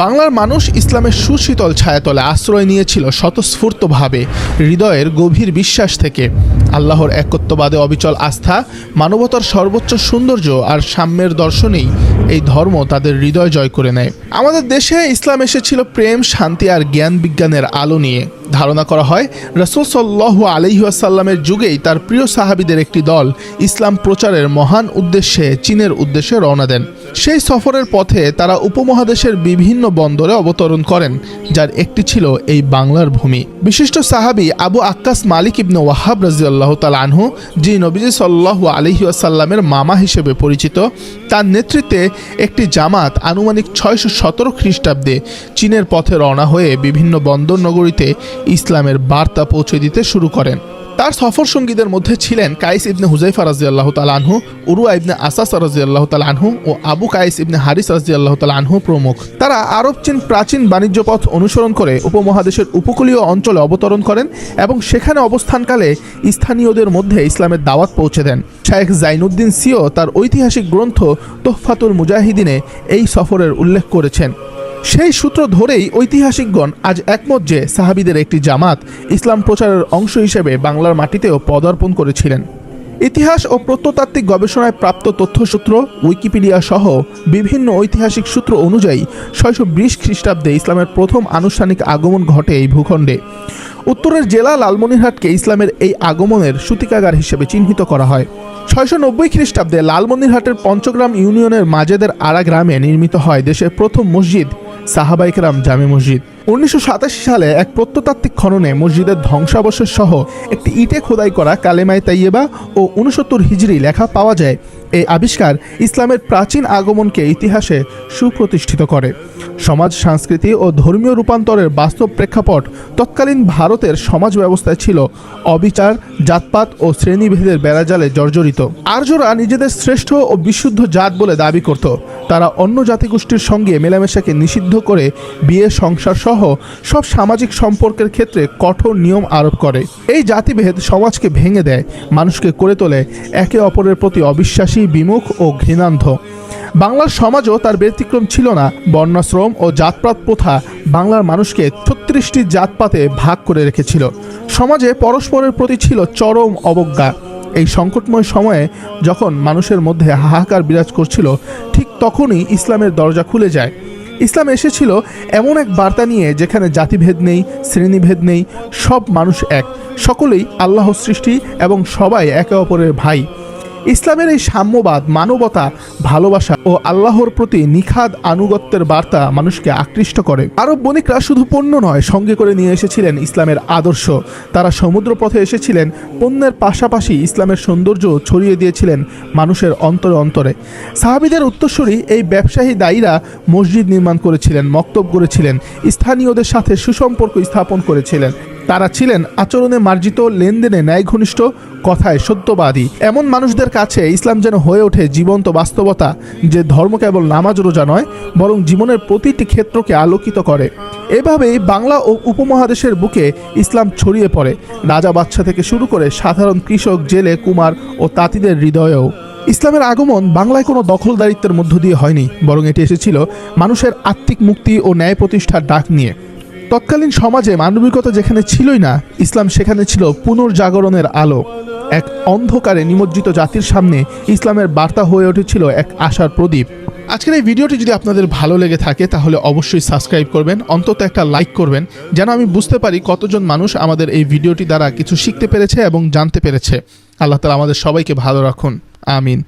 বাংলার মানুষ ইসলামের সুশীতল ছায়াতলে আশ্রয় নিয়েছিল স্বতঃস্ফূর্তভাবে, হৃদয়ের গভীর বিশ্বাস থেকে। আল্লাহর একত্ববাদে অবিচল আস্থা, মানবতার সর্বোচ্চ সৌন্দর্য আর সাম্যের দর্শনেই এই ধর্ম তাদের হৃদয় জয় করে নেয়। আমাদের দেশে ইসলাম এসেছিল প্রেম, শান্তি আর জ্ঞান বিজ্ঞানের আলো নিয়ে। ধারণা করা হয়, রসুল সাল্লাহ আলহিহাসাল্লামের যুগেই তার প্রিয় সাহাবিদের একটি দল ইসলাম প্রচারের মহান উদ্দেশ্যে চীনের উদ্দেশ্যে রওনা দেন। সেই সফরের পথে তারা উপমহাদেশের বিভিন্ন বন্দরে অবতরণ করেন, যার একটি ছিল এই বাংলার ভূমি। বিশিষ্ট সাহাবি আবু আক্কাস মালিক ইবনে ওয়াহাব রাজিউল্লাহ তাল আনহু, যিনি নবীজি সাল্লাহ আলহিউসাল্লামের মামা হিসেবে পরিচিত, তার নেতৃত্বে একটি জামাত আনুমানিক ছয়শো সতেরো খ্রিস্টাব্দে চীনের পথে রওনা হয়ে বিভিন্ন বন্দর নগরীতে ইসলামের বার্তা পৌঁছে দিতে শুরু করেন। তার সফর সঙ্গীদের মধ্যে ছিলেন কাইস ইবনে হুজাইফা রাজিয়াল্লাহ তালানহু উরুয়া ইবনে আসাস রাজিয়াল্লাহ তালানহু ও আবু কাইস ইবনে হারিস রাজিয়াল্লাহ তালানহু প্রমুখ। তারা আরব চীন প্রাচীন বাণিজ্য পথ অনুসরণ করে উপমহাদেশের উপকূলীয় অঞ্চলে অবতরণ করেন এবং সেখানে অবস্থানকালে স্থানীয়দের মধ্যে ইসলামের দাওয়াত পৌঁছে দেন। শায়েখ জাইনুদ্দিন সিও তার ঐতিহাসিক গ্রন্থ তোহফাতুল মুজাহিদিনে এই সফরের উল্লেখ করেছেন। সেই সূত্র ধরেই ঐতিহাসিকগণ আজ একমত যে সাহাবিদের একটি জামাত ইসলাম প্রচারের অংশ হিসেবে বাংলার মাটিতেও পদার্পণ করেছিলেন। ইতিহাস ও প্রত্নতাত্ত্বিক গবেষণায় প্রাপ্ত তথ্যসূত্র, উইকিপিডিয়া সহ বিভিন্ন ঐতিহাসিক সূত্র অনুযায়ী ছয়শো বিশ খ্রিস্টাব্দে ইসলামের প্রথম আনুষ্ঠানিক আগমন ঘটে এই ভূখণ্ডে। উত্তরের জেলা লালমনিরহাটকে ইসলামের এই আগমনের সূতিকাগার হিসেবে চিহ্নিত করা হয়। ছয়শো নব্বই খ্রিস্টাব্দে লালমনিরহাটের পঞ্চগ্রাম ইউনিয়নের মাজেদের আড়া গ্রামে নির্মিত হয় দেশের প্রথম মসজিদ সাহাবাইকরাম জামে মসজিদ। উনিশশো সালে এক প্রত্নতাত্ত্বিক খননে মসজিদের ধ্বংসাবশেষ সহ একটি ইটে খোদাই করা কালেমায় তাইয়েবা ও উনসত্তর হিজড়ি লেখা পাওয়া যায়। এই আবিষ্কার ইসলামের প্রাচীন আগমনকে ইতিহাসে সুপ্রতিষ্ঠিত করে। সমাজ, সংস্কৃতি ও ধর্মীয় রূপান্তরের বাস্তব প্রেক্ষাপট তৎকালীন ভারতের সমাজ ব্যবস্থায় ছিল। অবিচার, জাতপাত ও শ্রেণীভেদের বেড়াজালে জর্জরিত। আর্যরা নিজেদের শ্রেষ্ঠ ও বিশুদ্ধ জাত বলে দাবি করত। তারা অন্য জাতিগোষ্ঠীর সঙ্গে মেলামেশাকে নিষিদ্ধ করে বিয়ে, সংসার সহ সব সামাজিক সম্পর্কের ক্ষেত্রে কঠোর নিয়ম আরোপ করে। এই জাতিভেদ সমাজকে ভেঙে দেয়, মানুষকে করে তোলে, একে অপরের প্রতি অবিশ্বাসী, বিমুখ ও ঘৃণান্ধ। বাংলার সমাজও তার ব্যতিক্রম ছিল না। বর্ণাশ্রম ও জাতপাত প্রথা বাংলার মানুষকে ছত্রিশটি জাতপাতে ভাগ করে রেখেছিল। সমাজে পরস্পরের প্রতি ছিল চরম অবজ্ঞা। এই সংকটময় সময়ে যখন মানুষের মধ্যে হাহাকার বিরাজ করছিল, ঠিক তখনই ইসলামের দরজা খুলে যায়। ইসলাম এসেছিল এমন এক বার্তা নিয়ে যেখানে জাতিভেদ নেই, শ্রেণীভেদ নেই, সব মানুষ এক। সকলেই আল্লাহ সৃষ্টি এবং সবাই একে অপরের ভাই। ইসলামের এই সাম্যবাদ, মানবতা, ভালোবাসা ও আল্লাহর প্রতি নিখাদ আনুগত্যের বার্তা মানুষকে আকৃষ্ট করে। আরব বণিকরা শুধু পণ্য নয়, সঙ্গে করে নিয়ে এসেছিলেন ইসলামের আদর্শ। তারা সমুদ্রপথে এসেছিলেন, পণ্যের পাশাপাশি ইসলামের সৌন্দর্য ছড়িয়ে দিয়েছিলেন মানুষের অন্তরে অন্তরে। সাহাবিদের উত্তরসূরি এই ব্যবসায়ী দায়ীরা মসজিদ নির্মাণ করেছিলেন, মক্তব করেছিলেন, স্থানীয়দের সাথে সুসম্পর্ক স্থাপন করেছিলেন। তারা ছিলেন আচরণে মার্জিত, লেনদেনে ন্যায় ঘনিষ্ঠ কথায় সত্যবাদী। এমন মানুষদের কাছে ইসলাম যেন হয়ে ওঠে জীবন্ত বাস্তবতা, যে ধর্ম কেবল নামাজ রোজা নয়, বরং জীবনের প্রতিটি ক্ষেত্রকে আলোকিত করে। এভাবেই বাংলা ও উপমহাদেশের বুকে ইসলাম ছড়িয়ে পড়ে। রাজা বাচ্চা থেকে শুরু করে সাধারণ কৃষক, জেলে, কুমার ও তাঁতিদের হৃদয়েও। ইসলামের আগমন বাংলায় কোনো দখলদারিত্বের মধ্য দিয়ে হয়নি, বরং এটি এসেছিল মানুষের আত্মিক মুক্তি ও ন্যায় প্রতিষ্ঠার ডাক নিয়ে। তৎকালীন সমাজে মানবিকতা যেখানে ছিলই না, ইসলাম সেখানে ছিল পুনর্জাগরণের আলো। এক অন্ধকারে নিমজ্জিত জাতির সামনে ইসলামের বার্তা হয়ে উঠেছিল এক আশার প্রদীপ। আজকের এই ভিডিওটি যদি আপনাদের ভালো লেগে থাকে, তাহলে অবশ্যই সাবস্ক্রাইব করবেন, অন্তত একটা লাইক করবেন, যেন আমি বুঝতে পারি কতজন মানুষ আমাদের এই ভিডিওটি দ্বারা কিছু শিখতে পেরেছে এবং জানতে পেরেছে। আল্লাহ তালা আমাদের সবাইকে ভালো রাখুন। আমিন।